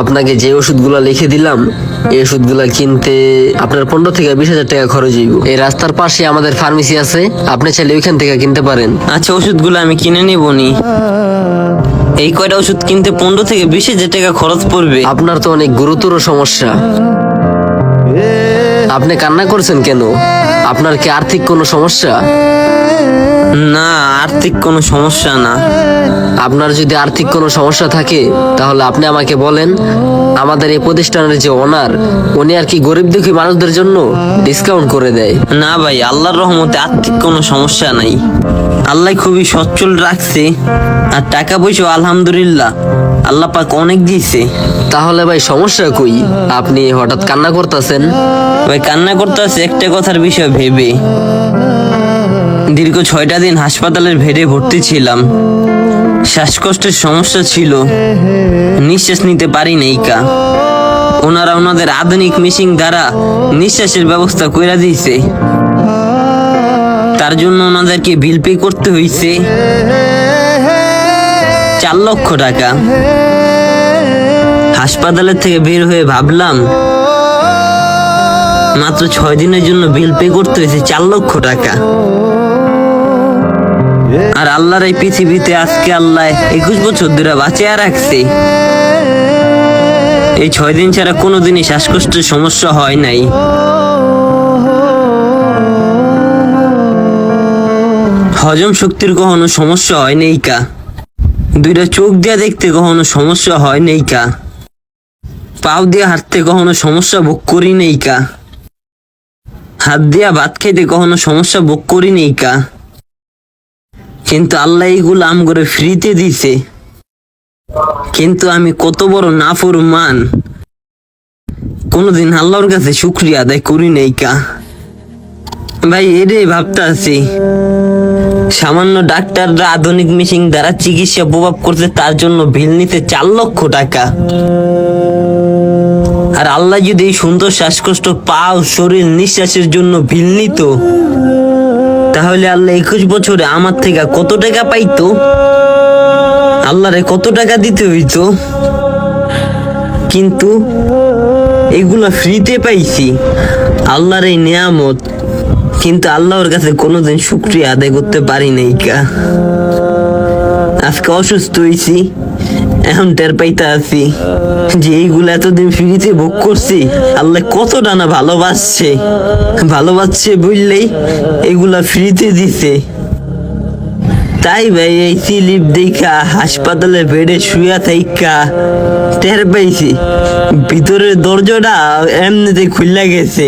আপনাকে যে ওষুধগুলো লিখে দিলাম এই ওষুধগুলা কিনতে আপনার পনেরো থেকে বিশ হাজার টাকা খরচ হইব। এই রাস্তার পাশে আমাদের ফার্মেসি আছে আপনি চাইলে ওইখান থেকে কিনতে পারেন। আচ্ছা ওষুধগুলো আমি কিনে নিব নি। এই কয়টা ওষুধ কিনতে পনেরো থেকে বিশ হাজার টাকা খরচ পড়বে? আপনার তো অনেক গুরুতর সমস্যা। আপনি কান্না করছেন কেন? আপনার কি আর্থিক কোনো সমস্যা? না আর্থিক কোনো সমস্যা না। আপনার যদি আর্থিক কোনো সমস্যা থাকে তাহলে আপনি আমাকে বলেন। আমাদের এই প্রতিষ্ঠানের যে ওনার উনি আর কি গরিব দুঃখী মানুষদের জন্য ডিসকাউন্ট করে দেয়। না ভাই আল্লাহর রহমতে আর্থিক কোনো সমস্যা নাই। আল্লাহ খুবই সচ্ছল রাখছে আর টাকা পয়সা আলহামদুলিল্লাহ আল্লাহ পাক অনেক দিয়েছে। তাহলে ভাই সমস্যা কই? আপনি হঠাৎ কান্না করতেছেন? ভাই কান্না করতে আছে একটা কথার বিষয় ভেবে। দীর্ঘ ছয়টা দিন হাসপাতালের ভেড়ে ভর্তি ছিলাম। শ্বাসকষ্টের সমস্যা ছিল। নিঃশ্বাস নিতে পারি কা। ওনারা ওনাদের আধুনিক মেশিন দ্বারা নিঃশ্বাসের ব্যবস্থা করে দিয়েছে। তার জন্য ওনাদেরকে বিল পে করতে হয়েছে চার লক্ষ টাকা। হাসপাতালের থেকে বের হয়ে ভাবলাম মাত্র ছয় দিনের জন্য বিল পে করতে হয়েছে চার লক্ষ টাকা। আর আল্লাহর এই পৃথিবীতে আজকে আল্লাহ একুশ বছর ধরে বাঁচিয়ে রাখছে। এই ছয় দিন ছাড়া কোনোদিনই শ্বাসকষ্টের সমস্যা হয় নাই। হজম শক্তির কখনো সমস্যা হয় নেই কা? দুইটা চোখ দিয়া দেখতে কখনো সমস্যা হয় নেই কা? পাও দিয়ে হাঁটতে কখনো সমস্যা ভোগ করি নেই কা? হাত দিয়া ভাত খাইতে কখনো সমস্যা ভোগ করি নেই কা। কিন্তু আল্লাহ এইগুলো আম করে ফ্রিতে দিছে। কিন্তু আমি কত বড় নাফর মান কোনোদিন আল্লাহর কাছে শুক্রিয়া আদায় করি নাই কা। ভাই এরে ভাবতে আছি। সামান্য ডাক্তাররা আধুনিক মেশিন দ্বারা চিকিৎসা প্রভাব করতে তার জন্য বিল নিতে চার লক্ষ টাকা। আর আল্লাহ যদি এই সুন্দর শ্বাসকষ্ট পাও শরীর নিঃশ্বাসের জন্য বিল নিত তাহলে আল্লাহ একুশ বছরে আমার থেকে কত টাকা পাইতো? আল্লাহরে কত টাকা দিতে হইতো? কিন্তু এগুলা ফ্রিতে পাইছি, আল্লাহর এই নিয়ামত, কিন্তু আল্লাহর কাছে কোনোদিন শুক্রিয়া আদায় করতে পারি নাই কা। আজকে অসুস্থ হয়েছি এখন টের পাইতে আছি যে এইগুলো এতদিন ফ্রিতে করছি, আল্লাহ কত ডানা ভালোবাসছে। ভালোবাসছে বুঝলেই এগুলা ফ্রিতে দিছে। তাই ভাই, এই দেখা হাসপাতালে বেডে শুয়া থাইকা, টের পাইছি। ভিতরের দরজাটা এমনিতে খুললা গেছে।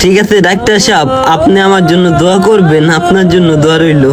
ঠিক আছে, ডাক্তার সাহেব, আপনি আমার জন্য দোয়া করবেন, আপনার জন্য দোয়া রইল।